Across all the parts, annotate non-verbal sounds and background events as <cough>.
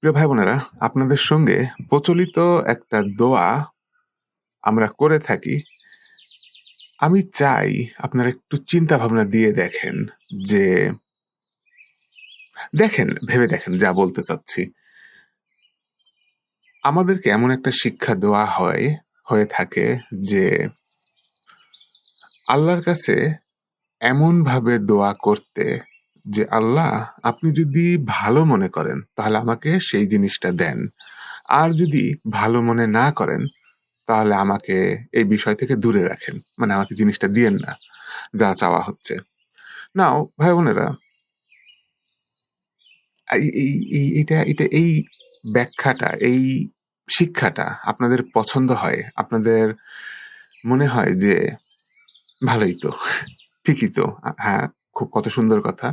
প্রিয় ভাই বোনেরা আপনাদের সঙ্গে প্রচলিত একটা দোয়া আমরা করে থাকি। আমি চাই আপনারা একটু চিন্তা ভাবনা দিয়ে দেখেন যে, দেখেন, ভেবে দেখেন যা বলতে চাচ্ছি। আমাদেরকে এমন একটা শিক্ষা দেওয়া হয়, হয়ে থাকে যে, আল্লাহর কাছে এমন ভাবে দোয়া করতে যে, আল্লাহ, আপনি যদি ভালো মনে করেন, তাহলে আমাকে সেই জিনিসটা দেন। আর যদি ভালো মনে না করেন, তাহলে আমাকে এই বিষয় থেকে দূরে রাখেন। মানে আমাকে জিনিসটা দিয়েন না। যা চাওয়া হচ্ছে। নাও, ভাই বোনেরা এটা এটা, এই ব্যাখ্যাটা, এই শিক্ষাটা আপনাদের পছন্দ হয়, আপনাদের মনে হয় যে, ভালোই তো, ঠিকই তো হ্যাঁ খুব কত সুন্দর কথা।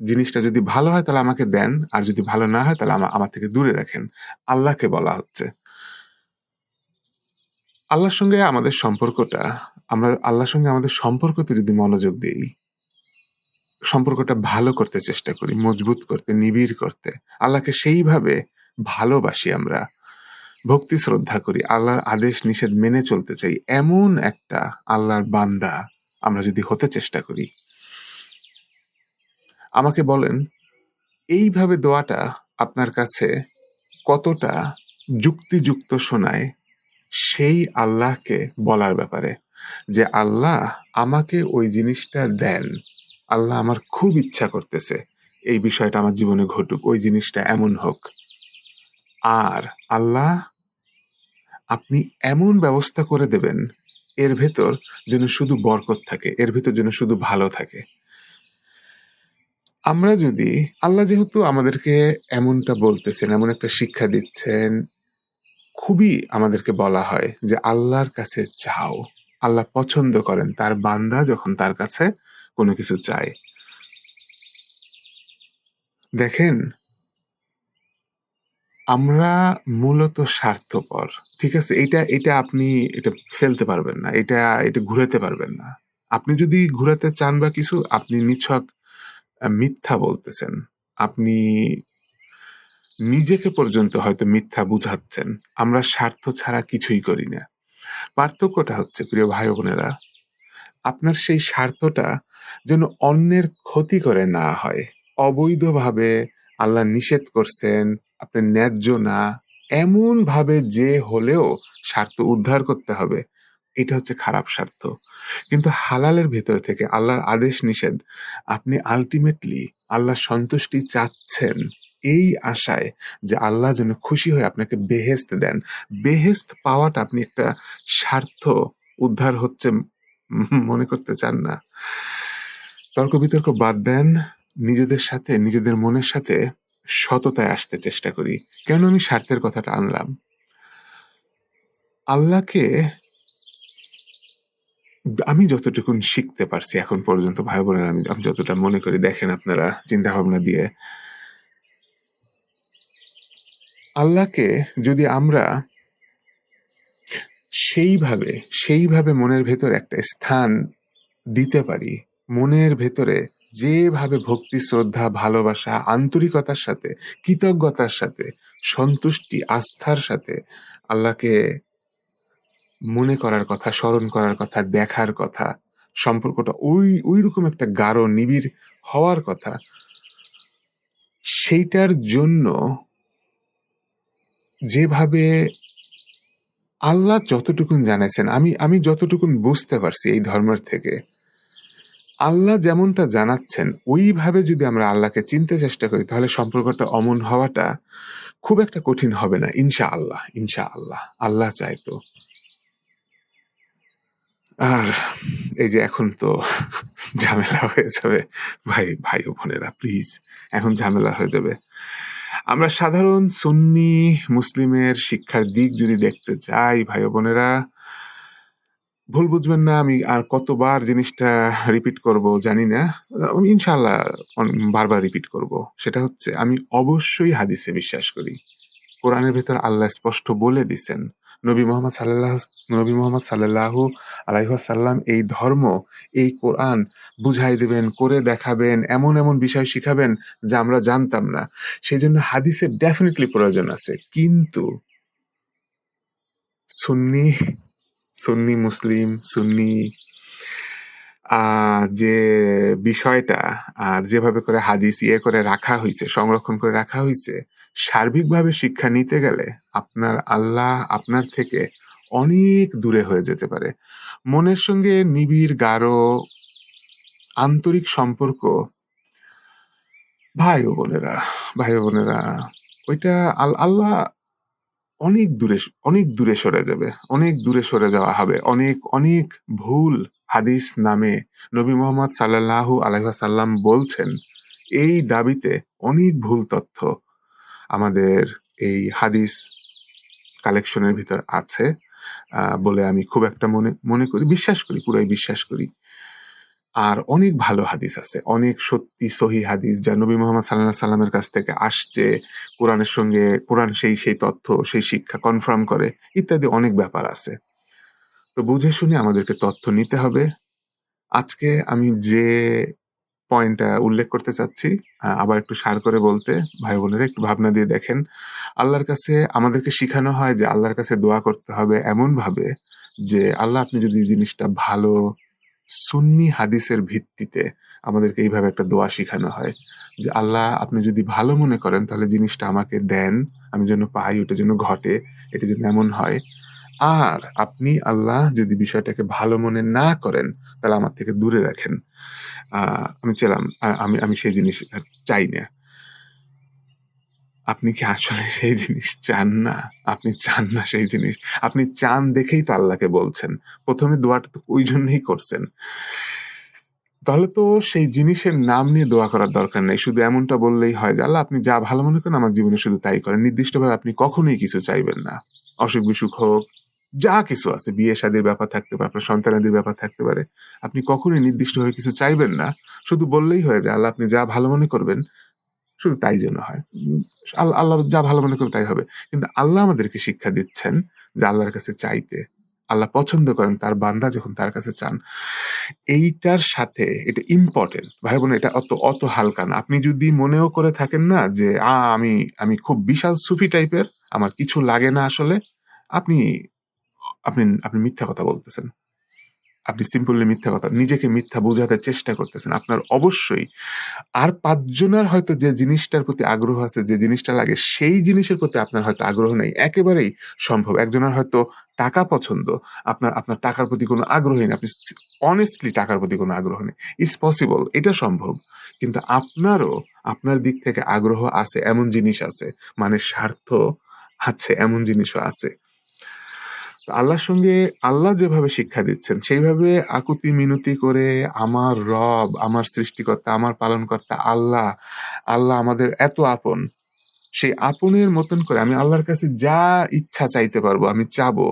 জিনিসটা যদি ভালো হয় তাহলে আমাকে দেন, আর যদি ভালো না হয় তাহলে আমার থেকে দূরে রাখেন। আল্লাহকে বলা হচ্ছে। আল্লাহর সঙ্গে আমাদের সম্পর্কটা, আমরা আল্লাহর সঙ্গে আমাদের সম্পর্কতে যদি মনোযোগ দিই, সম্পর্কটা ভালো করতে চেষ্টা করি, মজবুত করতে, নিবিড় করতে, আল্লাহকে সেইভাবে ভালোবাসি আমরা, ভক্তি, শ্রদ্ধা করি, আল্লাহর আদেশ, নিষেধ মেনে চলতে চাই, এমন একটা আল্লাহর বান্দা আমরা যদি হতে চেষ্টা করি আমাকে বলেন, এইভাবে দোয়াটা আপনার কাছে কতটা যুক্তিযুক্ত শোনায়, সেই আল্লাহকে বলার ব্যাপারে। যে আল্লাহ আমাকে ওই জিনিসটা দেন, আল্লাহ আমার খুব ইচ্ছা করতেছে, এই বিষয়টা আমার জীবনে ঘটুক, ওই জিনিসটা এমন হোক। আর আল্লাহ আপনি এমন ব্যবস্থা করে দেবেন, এর ভেতর যেন শুধু বরকত থাকে, এর ভেতর যেন শুধু ভালো থাকে। আমরা যদি আল্লাহ যেহেতু আমাদেরকে এমনটা বলতেছেন, এমন একটা শিক্ষা দিচ্ছেন, খুবই আমাদেরকে বলা হয় যে আল্লাহর কাছে চাও, আল্লাহ পছন্দ করেন, তার বান্দা যখন তার কাছে কোনো কিছু চায়। দেখেন, আমরা মূলত স্বার্থপর, ঠিক আছে? এটা এটা আপনি, এটা ফেলতে পারবেন না, এটা এটা ঘুরাতে পারবেন না। আপনি যদি ঘুরাতে চান বা কিছু, আপনি নিছক মিথ্যা বলতেছেন। আপনি নিজেকে পর্যন্ত হয়তো মিথ্যা বুঝাচ্ছেন। আমরা স্বার্থ ছাড়া কিছুই করি না। পার্থক্যটা হচ্ছে, প্রিয় ভাই বোনেরা, আপনার সেই স্বার্থটা যেন অন্যের ক্ষতি করে না হয়। অবৈধভাবে আল্লাহ নিষেধ করছেন, আপনি ন্যায্য না এমন ভাবে যে হলেও স্বার্থ উদ্ধার করতে হবে। এটা হচ্ছে খারাপ স্বার্থ। কিন্তু হালালের ভেতর থেকে আল্লাহর আদেশ নিষেধ, আপনি আলটিমেটলি আল্লাহ সন্তুষ্টি চাচ্ছেন এই আশায় যে আল্লাহ যেন খুশি হয়ে আপনাকে বেহেস্ত দেন। বেহেস্ত পাওয়াটা আপনি একটা স্বার্থ উদ্ধার হচ্ছে <laughs> মনে করতে চান না। তর্ক বিতর্ক বাদ দেন, নিজেদের সাথে, নিজেদের মনের সাথে সততায় আসতে চেষ্টা করি। কেন আমি স্বার্থের কথাটা আনলাম? আল্লাহকে আমি যতটুকু শিখতে পারছি এখন পর্যন্ত, ভাই বোনেরা, আমি আমি যতটা মনে করি, দেখেন আপনারা চিন্তা ভাবনা দিয়ে। আল্লাহকে যদি আমরা সেইভাবে সেইভাবে মনের ভেতর একটা স্থান দিতে পারি, মনের ভেতরে যেভাবে ভক্তি, শ্রদ্ধা, ভালোবাসা, আন্তরিকতার সাথে, কৃতজ্ঞতার সাথে, সন্তুষ্টি, আস্থার সাথে আল্লাহকে মনে করার কথা, স্মরণ করার কথা, দেখার কথা, সম্পর্কটা ওই ওই রকম একটা গাঢ়, নিবিড় হওয়ার কথা, সেইটার জন্য যেভাবে আল্লাহ যতটুকুন জানাইছেন, আমি আমি যতটুকুন বুঝতে পারছি এই ধর্মের থেকে, আল্লাহ যেমনটা জানাচ্ছেন, ওইভাবে যদি আমরা আল্লাহকে চিনতে চেষ্টা করি, তাহলে সম্পর্কটা অমন হওয়াটা খুব একটা কঠিন হবে না ইনশা আল্লাহ ইনশা আল্লাহ আল্লাহ চায় তো। আর এই যে এখন তো ঝামেলা হয়ে যাবে। ভাই ভাই বোনেরা প্লিজ এখন ঝামেলা হয়ে যাবে। আমরা সাধারণ সুন্নি মুসলিমের শিক্ষার দিক যদি দেখতে চাই, ভাই বোনেরা, ভুল বুঝবেন না, আমি আর কতবার জিনিসটা রিপিট করব জানি না। ইনশাল্লাহ বারবার রিপিট করব। সেটা হচ্ছে, আমি অবশ্যই হাদিসে বিশ্বাস করি। কোরআনের ভেতর আল্লাহ স্পষ্ট বলে দিছেন নবী মোহাম্মদ সাল্লাল্লাহু নবী মোহাম্মদ সাল্লাল্লাহু আলাইহি ওয়াসাল্লাম এই ধর্ম, এই কোরআন বুঝাই দিবেন, করে দেখাবেন, এমন, এমন বিষয় শিখাবেন যা আমরা জানতাম না। সেজন্য হাদিসের ডেফিনিটলি প্রয়োজন আছে। কিন্তু সুন্নি, সুন্নি মুসলিম, সুন্নি যে বিষয়টা আর যেভাবে করে হাদিস ইয়ে করে রাখা হয়েছে সংরক্ষণ করে রাখা হইছে, সার্বিকভাবে শিক্ষা নিতে গেলে আপনার আল্লাহ আপনার থেকে অনেক দূরে হয়ে যেতে পারে। মনের সঙ্গে নিবিড় গাঢ় আন্তরিক সম্পর্ক ভাই ও বোনেরা, ভাই ও বোনেরা ওইটা আল আল্লাহ অনেক দূরে অনেক দূরে সরে যাবে। অনেক দূরে সরে যাওয়া হবে। অনেক, অনেক ভুল হাদিস নামে নবী মোহাম্মদ সাল্লাল্লাহু আলাইহি ওয়াসাল্লাম বলছেন, এই দাবিতে অনেক ভুল তথ্য আমাদের এই হাদিস কালেকশনের ভিতর আছে বলে আমি খুব একটা মনে মনে করি, বিশ্বাস করি, পুরাই বিশ্বাস করি। আর অনেক ভালো হাদিস আছে। অনেক সত্যি সহি হাদিস যা নবী মোহাম্মদ আলাইহি সাল্লামের কাছ থেকে আসছে, কোরআনের সঙ্গে কোরআন সেই, সেই তথ্য, সেই শিক্ষা কনফার্ম করে ইত্যাদি অনেক ব্যাপার আছে। তো বুঝে শুনে আমাদেরকে তথ্য নিতে হবে। আজকে আমি যে পয়েন্টটা উল্লেখ করতে চাচ্ছি, আবার একটু সার করে বলতে ভাই বোনেরা একটু ভাবনা দিয়ে দেখেন। আল্লাহর কাছে আমাদেরকে শিখানো হয় যে আল্লাহর কাছে দোয়া করতে হবে এমনভাবে যে, আল্লাহ আপনি যদি জিনিসটা ভালো সুন্নি হাদিসের ভিত্তিতে আমাদেরকে এইভাবে একটা দোয়া শিখানো হয় যে, আল্লাহ আপনি যদি ভালো মনে করেন তাহলে জিনিসটা আমাকে দেন, আমি যেন পাই, ওটা যেন ঘটে, এটা যেন এমন হয়। আর আপনি আল্লাহ যদি বিষয়টাকে ভালো মনে না করেন তাহলে আমার থেকে দূরে রাখেন। আমি চেলাম আমি আমি সেই জিনিস চাই না। আপনি কি আসলে সেই জিনিস চান না? আপনি চান না সেই জিনিস। আপনি চান দেখেই তো আল্লাহকে বলছেন। প্রথমে দোয়াটা তো ওই জন্যই করছেন। তাহলে তো সেই জিনিসের নাম নিয়ে দোয়া করার দরকার নেই। শুধু এমনটা বললেই হয় যে, আল্লাহ আপনি যা ভালো মনে করেন আমার জীবনে শুধু তাই করেন। নির্দিষ্টভাবে আপনি কখনোই কিছু চাইবেন না। অসুখ-বিসুখ হোক, যা কিছু আছে, বিয়ে-শাদীর ব্যাপার থাকতে পারে, আপনার সন্তানাদির ব্যাপার থাকতে পারে। আপনি কখনোই নির্দিষ্টভাবে কিছু চাইবেন না। শুধু বললেই হয়ে যায়, আল্লাহ আপনি যা ভালো মনে করবেন, শুধু তাই যেন হয়। উম আল আল্লাহ যা ভালো মনে করবে তাই হবে। কিন্তু আল্লাহ আমাদেরকে শিক্ষা দিচ্ছেন যে আল্লাহর কাছে চাইতে। আল্লাহ পছন্দ করেন তার বান্দা যখন তার কাছে চান। এইটার সাথে এটা ইম্পর্টেন্ট ভাই বোন এটা অত, অত হালকা না। আপনি যদি মনেও করে থাকেন না যে আ আমি, আমি খুব বিশাল সুফি টাইপের, আমার কিছু লাগে না আসলে, আপনি আপনি আপনি মিথ্যা কথা বলতেছেন। আপনি সিম্পলি মিথ্যা কথা নিজেকে মিথ্যা বোঝাতে চেষ্টা করতেছেন। আপনার অবশ্যই আর ৫ জনের হয়তো যে জিনিসটার প্রতি আগ্রহ আছে, যে জিনিসটা লাগে সেই জিনিসের প্রতি আপনার হয়তো আগ্রহ নেই। একেবারেই সম্ভব। একজনের হয়তো টাকা পছন্দ, আপনার আপনার টাকার প্রতি কোনো আগ্রহই নেই। আপনি অনেস্টলি টাকার প্রতি কোনো আগ্রহ নেই। ইটস পসিবল এটা সম্ভব। কিন্তু আপনারও আপনার দিক থেকে আগ্রহ আছে এমন জিনিস আছে। মানে স্বার্থ আছে এমন জিনিসও আছে। আল্লাহর সঙ্গে আল্লাহ যেভাবে শিক্ষা দিচ্ছেন সেইভাবে আকুতি মিনতি করে আমার রব, আমার সৃষ্টিকর্তা, আমার পালনকর্তা আল্লাহ, আল্লাহ আমাদের এত আপন। সেই আপনের মতন করে আমি আল্লাহর কাছে যা ইচ্ছা চাইতে পারব আমি চাবো।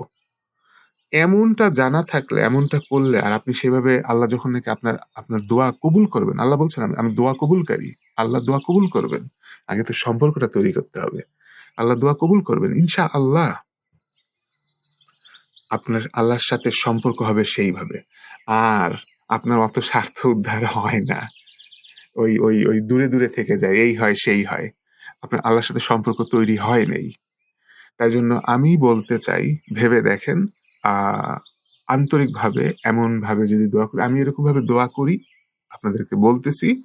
এমনটা জানা থাকলে, এমনটা করলে আর আপনি সেভাবে আল্লাহ যখন নাকি আপনার আপনার দোয়া কবুল করবেন, আল্লাহ বলছেন আমি আমি দোয়া কবুলকারী। আল্লাহ দোয়া কবুল করবেন। আগে তো সম্পর্কটা তৈরি করতে হবে। আল্লাহ দোয়া কবুল করবেন ইনশাআল্লাহ। আপনার আল্লাহর সাথে সম্পর্ক হবে সেইভাবে। আর আপনার অত স্বার্থ উদ্ধার হয় না। ওই ওই ওই দূরে, দূরে থেকে যায়। এই হয়, সেই হয়। আপনার আল্লাহর সাথে সম্পর্ক তৈরি হয় নাই। তাই জন্য আমি বলতে চাই ভেবে দেখেন আন্তরিকভাবে এমনভাবে যদি দোয়া করি আমি এরকমভাবে দোয়া করি, আপনাদেরকে বলতেছি।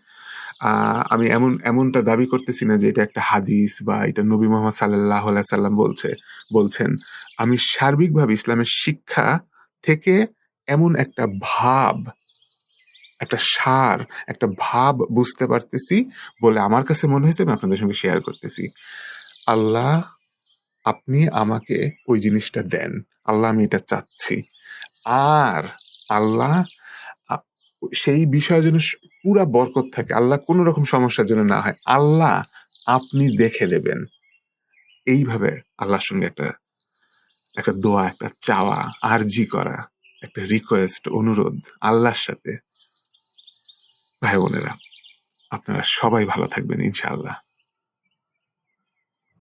আমি এমন এমনটা দাবি করতেছি না যে এটা একটা হাদিস বা এটা নবী মোহাম্মদ আলাইহি সাল্লাম বলছে বলছেন। আমি সার্বিকভাবে ইসলামের শিক্ষা থেকে এমন একটা ভাব, একটা সার, একটা ভাব বুঝতে পারতেছি বলে আমার কাছে মনে হয়েছে আমি আপনাদের সঙ্গে শেয়ার করতেছি। আল্লাহ আপনি আমাকে ওই জিনিসটা দেন। আল্লাহ আমি এটা চাচ্ছি। আর আল্লাহ সেই বিষয়ে যেন পুরা বরকত থাকে। আল্লাহ কোন রকম সমস্যা যেন না হয়। আল্লাহ আপনি দেখে দেবেন। এইভাবে আল্লাহর সঙ্গে একটা একটা দোয়া, একটা চাওয়া, আরজি করা, একটা রিকোয়েস্ট, অনুরোধ আল্লাহর সাথে। ভাই বোনেরা, আপনারা সবাই ভালো থাকবেন ইনশাআল্লাহ।